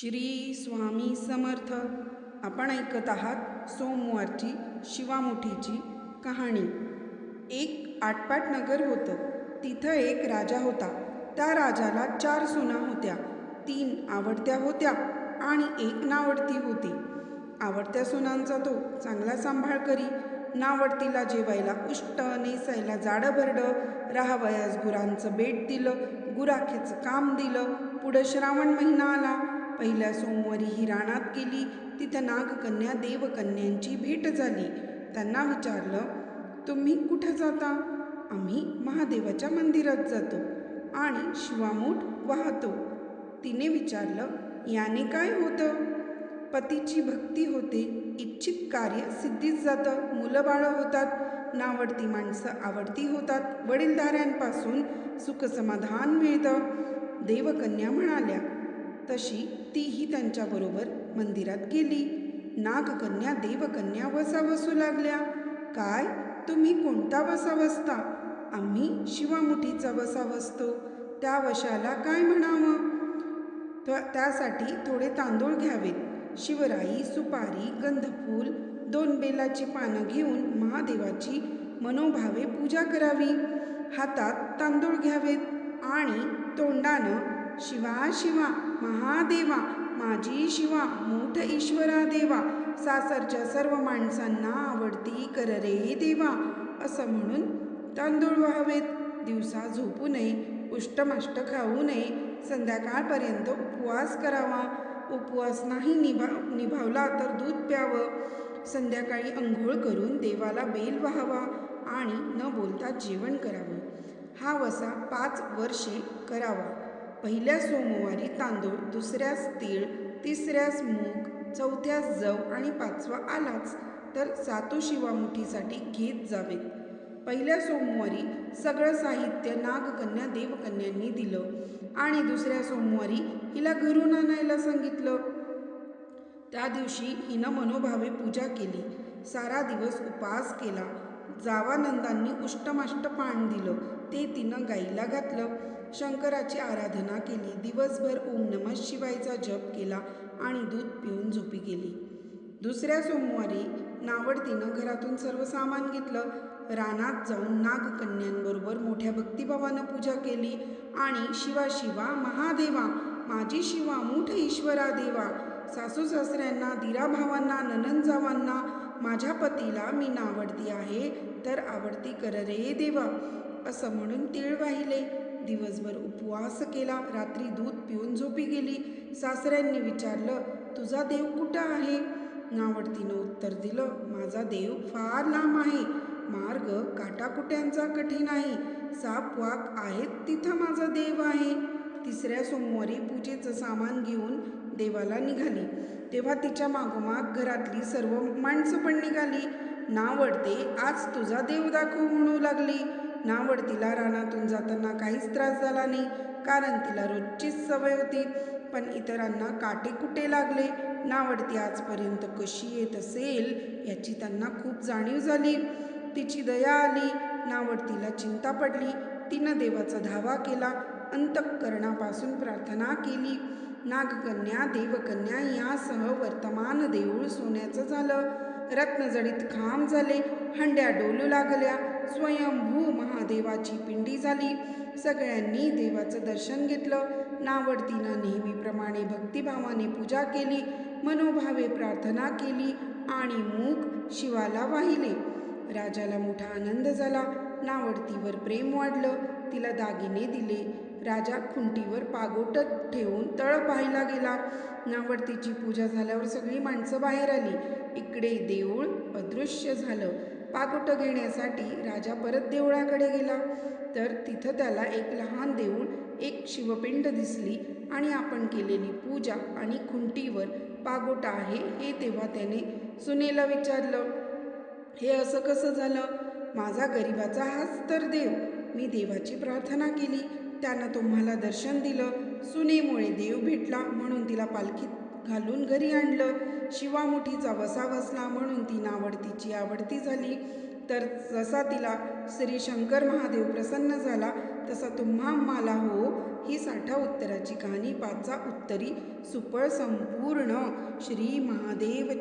श्री स्वामी समर्थ. आपण ऐकत आहात सोमवारची शिवामुठीची कहाणी. एक आटपाट नगर होतं. तिथं एक राजा होता. त्या राजाला चार सुना होत्या. तीन आवडत्या होत्या आणि एक नावडती होती. आवडत्या सुनांचा तो चांगला सांभाळ करी. नावडतीला जेवायला उष्ट नेसायला जाडं भरडं राहावयास गुरांचं बेट दिलं गुराखेचं काम दिलं. पुढं श्रावण महिना आला. पहिल्या सोमवारी ही रानात गेली. तिथं नागकन्या देवकन्यांची भेट झाली. त्यांना विचारलं तुम्ही कुठं जाता? आम्ही महादेवाच्या मंदिरात जातो आणि शिवामूठ वाहतो. तिने विचारलं याने काय होतं? पतीची भक्ती होते इच्छित कार्य सिद्धीच जातं. मुलं बाळं होतात नावडती माणसं आवडती होतात. वडीलधाऱ्यांपासून सुखसमाधान मिळतं. देवकन्या म्हणाल्या तशी तीही त्यांच्याबरोबर मंदिरात गेली. नागकन्या देवकन्या वसा बसू लागल्या. काय? तुम्ही कोणता वसा बसता आम्ही शिवामुठीचा वसा बसतो त्या वशाला काय म्हणावं? त्यासाठी थोडे तांदूळ घ्यावेत. शिवराई सुपारी गंधफूल दोन बेलाची पानं घेऊन महादेवाची मनोभावे पूजा करावी. हातात तांदूळ घ्यावेत आणि तोंडानं शिवा शिवा महादेवा माझी शिवा मोठ ईश्वरा देवा सासरच्या सर्व माणसांना आवडती कर रे देवा असं म्हणून तांदूळ व्हावेत. दिवसा झोपू नये उष्टमाष्ट खाऊ नये संध्याकाळपर्यंत उपवास करावा. उपवास नाही निभा निभावला तर दूध प्यावं. संध्याकाळी अंघोळ करून देवाला बेल व्हावा आणि न बोलता जेवण करावं. हा वसा पाच वर्षे करावा. पहिल्या सोमवारी तांदूळ दुसऱ्यास तीळ तिसऱ्यास मूग चौथ्यास जव आणि पाचवा आलाच तर सातू शिवामुठीसाठी घेत जावेत. पहिल्या सोमवारी सगळं साहित्य नागकन्या देवकन्यांनी दिलं आणि दुसऱ्या सोमवारी हिला घरून आणायला सांगितलं. त्या दिवशी हिनं मनोभावे पूजा केली. सारा दिवस उपास केला. जावानंदांनी उष्टमाष्ट पान दिलं ते तिनं गाईला घातलं. शंकराची आराधना केली दिवसभर ओम नमः शिवायचा जप केला आणि दूध पिऊन झोपी गेली. दुसऱ्या सोमवारी नावडतीनं घरातून सर्व सामान घेतलं. रानात जाऊन नागकन्यांबरोबर मोठ्या भक्तिभावानं पूजा केली आणि शिवा शिवा महादेवा माझी शिवा मूठ ईश्वरा देवा सासू सासऱ्यांना दिराभावांना ननंदजावांना माझ्या पतीला मी नावडती आहे तर आवडती कर रे देवा असं म्हणून तीळ वाहिले. दिवसभर उपवास केला रात्री दूध पिऊन झोपी गेली. सासऱ्यांनी विचारलं तुझा देव कुठं आहे? नावडतीनं उत्तर दिलं माझा देव फार लांब आहे. मार्ग काटाकुट्यांचा कठीण आहे. साप वाक आहेत तिथं माझा देव आहे. तिसऱ्या सोमवारी पूजेचं सामान घेऊन देवाला निघाली. तेव्हा तिच्या मागोमाग घरातली सर्व माणसं पण निघाली. नावडते आज तुझा देव दाखव म्हणू लागली. नावडतीला रानातून जाताना काहीच त्रास झाला नाही कारण तिला रोजचीच सवय होती. पण इतरांना काटे कुटे लागले. नावडती आजपर्यंत कशी येत असेल याची त्यांना खूप जाणीव झाली. तिची दया आली नावडतीला चिंता पडली. तिनं देवाचा धावा केला. अंतःकरणापासून प्रार्थना केली. नागकन्या देवकन्या यासह वर्तमान देऊळ सोन्याचं झालं. रत्नजडीत खांब झाले हंड्या डोलू लागल्या स्वयंभू महादेवाची पिंडी झाली. सगळ्यांनी देवाचं दर्शन घेतलं. नावडतीनं नेहमीप्रमाणे भक्तिभावाने पूजा केली मनोभावे प्रार्थना केली आणि मूग शिवाला वाहिले. राजाला मोठा आनंद झाला. नावडतीवर प्रेम वाढलं. तिला दागिने दिले. राजा खुंटीवर पागोटत ठेवून तळ पाहायला गेला. नावडतीची पूजा झाल्यावर सगळी माणसं बाहेर आली. इकडे देऊळ अदृश्य झालं. पागोटं घेण्यासाठी राजा परत देवळाकडे गेला. तर तिथं त्याला एक लहान देऊळ एक शिवपिंड दिसली आणि आपण केलेली पूजा आणि खुंटीवर पागोटा आहे हे तेव्हा त्याने सुनेला विचारलं. हे असं कसं झालं? माझा गरिबाचा हाच तर देव. मी देवाची प्रार्थना केली. त्यानं तुम्हाला दर्शन दिलं सुनेमुळे देव भेटला म्हणून तिला पालखीत घालून घरी आणलं. शिवामुठीचा वसा बसला म्हणून ती नावडतीची आवडती झाली. तर जसा तिला श्री शंकर महादेव प्रसन्न झाला तसा तुम्हा मला हो ही साठा उत्तराची कहाणी पाचा उत्तरी सुपळ संपूर्ण श्री महादेव